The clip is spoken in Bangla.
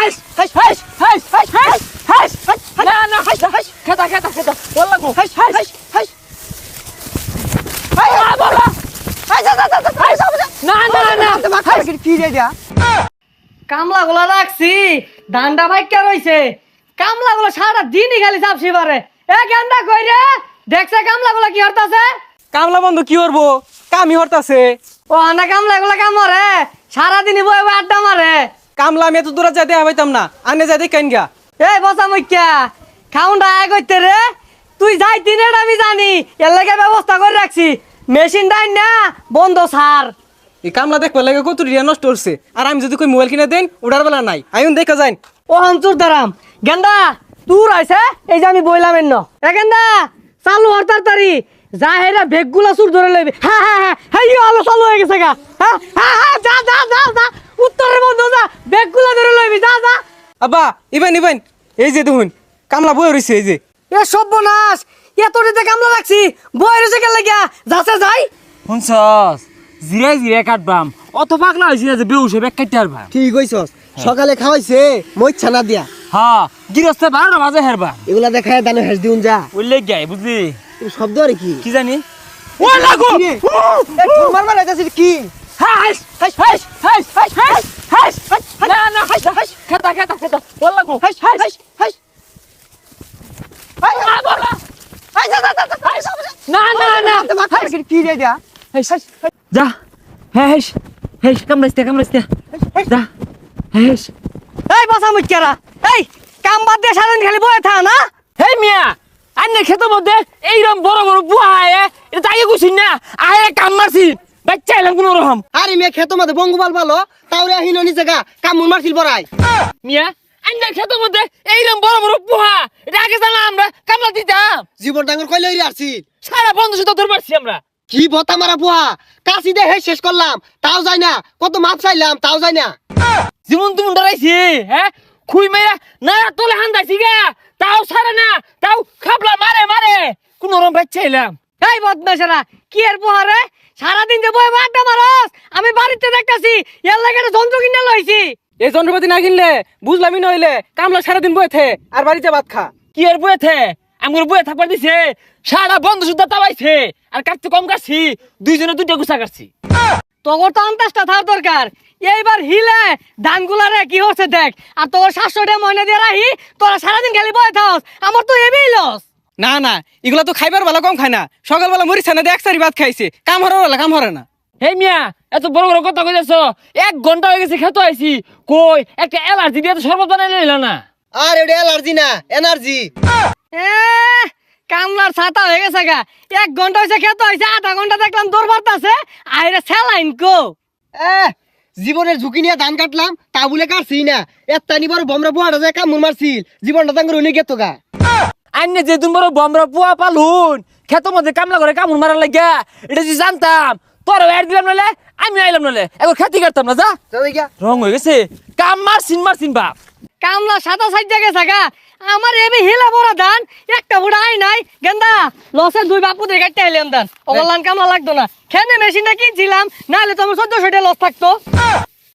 হাস হাস হাস হাস হাস হাস হাস না না হাস হাস খেতা খেতা খেতা বললাম হাস হাস হাস হাস হাই আ বলা হাস হাস হাস হাস না না না তোমার খাবে কি রে কামলা গুলা রাখছি দান্ডা ভাই কে রইছে কামলা গুলো সারা দিনই খালি চাপছি পারে এ গেন্দা কই রে দেখছে কামলা গুলা কি হরতাছে কামলা বন্ধু কি করব কামি হরতাছে ও না কামলা গুলা কাম মারে সারাদিনই বয়ে বয়ে আড্ডা মারে কামলা আমি এত দূরে যাইতে পাইতাম না। আনে যাইতে কেন গা এই বসা মুখ্যা খাউন্ডা আয় করতে রে। তুই যাই তিনের আমি জানি। এর লাগে ব্যবস্থা করে রাখছি। মেশিন ডাইন না বন্ধ সার। এই কামলা দেখবার লাগে কত রিয়া নষ্ট করছে আর আমি যদি কই মোবাইল কিনে দেন উড়ার বেলা নাই। আইন দেখা যাই ও হামচুর দারাম। গেন্দা তুর আইছে? এই যে আমি বইলাম এন্ন। এ গেন্দা চালু হর তাড়াতাড়ি। যা হেরা বেগগুলা সুর ধরে লইবি। হ্যাঁ হ্যাঁ হ্যাঁ হ্যাঁ হলো চালু হয়ে গেছে গা। হ্যাঁ হ্যাঁ হ্যাঁ যা যা। ব্যাগগুলা ধরে লইবি যা আব্বা ইবেন ইবেন এই যে দেখুন কামলা বই রইছে এই যে এ সর্বনাশ এতটিতে কামলা রাখছি বই রইছে কেন লাগিয়া যাচ্ছে যাই শুনছস জিরাই জিরাই কাটবাম অত পাগলা হয়েছি না যে বেউসে ব্যাগ কাটতে আর ঠিক হইছস সকালে খাওয়াইছে মই ছানা দিয়া হ্যাঁ গিরস্তে বারো বাজে হেরবা এগুলা দেখায় দানো হেস দিউন যা উল্লেখ গায় বুঝলি শব্দ আর কি কি জানি ও লাগো তোমার মানে কি হাস হাস হাস হাস হাস হাস হাস না না হাস হাস খেতা খেতা খেতা। বল লাগো হাস হাস হাস হাস। আ বলা না না না। কি রে দিয়া হাস হাস যা। হাস হাস কামড়াইতে কামড়াইতে যা। হাস। এই বসা মুখ্যারা এই কাম বাদ দিয়ে সারাদিন খালি বয়ে থা না? হেই মিয়া আন্নে খেত মধ্যে এইরকম বড় বড় বুয়া আয় এটা তাই গুছিন না? আয় কাম মারছি বাচ্চা এলাম কোন রকম। আরে মেয়ে খেতো মধ্যে বঙ্গবাল ভালো। তাওরে আহিন নি জায়গা কামুন মারছিল বড়াই। মিয়া আন্নে খেত মধ্যে এইরকম বড় বড় বুয়া এটা আগে জানা আমরা কামলা দিতাম। জীবন ডাঙ্গর কইলে হইরে আসছি সারা বন্ধু পারছি আমরা। কি বতা মারা বুয়া কাশি দে হে শেষ করলাম তাও যায় না। কত মাপ চাইলাম তাও যায় না। জীবন তুমি ডরাইছি হ্যাঁ? খুই মেয়া না তোলে হান্দাইছি গা। তাও সারে না তাও খাবলা মারে মারে। কোন রকম বাচ্চা এলাম। এই বদমাশেরা কি এর পোহারে সারাদিন যে বয়ে বয়ে আড্ডা মারস আমি বাড়িতে দেখতাছি এর লাগে একটা যন্ত্র কিনে লইছি। এই যন্ত্রপাতি না কিনলে বুঝলামই নইলে কামলা সারাদিন বইতে আর বাড়িতে ভাত খা। কি আর বয়ে থে? আমার বয়ে থাকবার দিছে সারা বন্ধ সুদ্ধা তাবাইছে আর কাটতে কম কাটছি দুইজনে দুইটা গুছা কাটছি। তোর তো আন্তাজটা থার দরকার। এইবার হিলে ধানগুলারে কি হচ্ছে দেখ? আর তোর টাকা ময়না দিয়ে রাহি তোরা সারাদিন খালি বয়ে থাকস আমার তো এবি লস না না এগুলা তো খাইবার বেলা কম খায় না। সকালবেলা মরিচ না এক সারি ভাত খাইছে। কাম হরার বেলা কাম হরে না। হে মিয়া এত বড় বড় কথা কইতেছ এক ঘণ্টা হয়ে গেছে খেতে আইছি। কই একটা অ্যালার্জি দিয়ে তো শরবত বানাই নিল না। আর এটা এলার্জি না এনার্জি। এ কামলার ছাতা হয়ে গেছে গা। এক ঘণ্টা হয়েছে খেতে হয়েছে আধা ঘণ্টা দেখলাম দৌড় মারতাছে। আইরে স্যালাইন কো। এ জীবনের ঝুঁকি নিয়ে ধান কাটলাম তা বলে কাটছি না। এত্তা নিবার বমরা বুয়াটা যায় কামুন মারছিল জীবনটা তাঙ্গর উনি গেতো গা। আইনে যে তুমি বড় বমরা পুয়া পালুন খেত মধ্যে কামলা করে কামড় মারার লাগিয়া এটা যদি জানতাম তোর এড দিলাম নালে আমি আইলাম নালে একবার খেতে কাটতাম না যা। রং হয়ে গেছে। কাম মারছিন মারছিন বাপ। কামলা সাদা সাইজা গেছে গা। আমার এবি হিলা বড় ধান একটা বুড়া আই নাই। গেন্দা লসের দুই বাপু দিয়ে কাটতে আইলাম ধান ওগুলান কামলা লাগতো না। খেনে মেশিনটা কিনছিলাম নাহলে তো আমার চোদ্দশো টাকা লস থাকতো।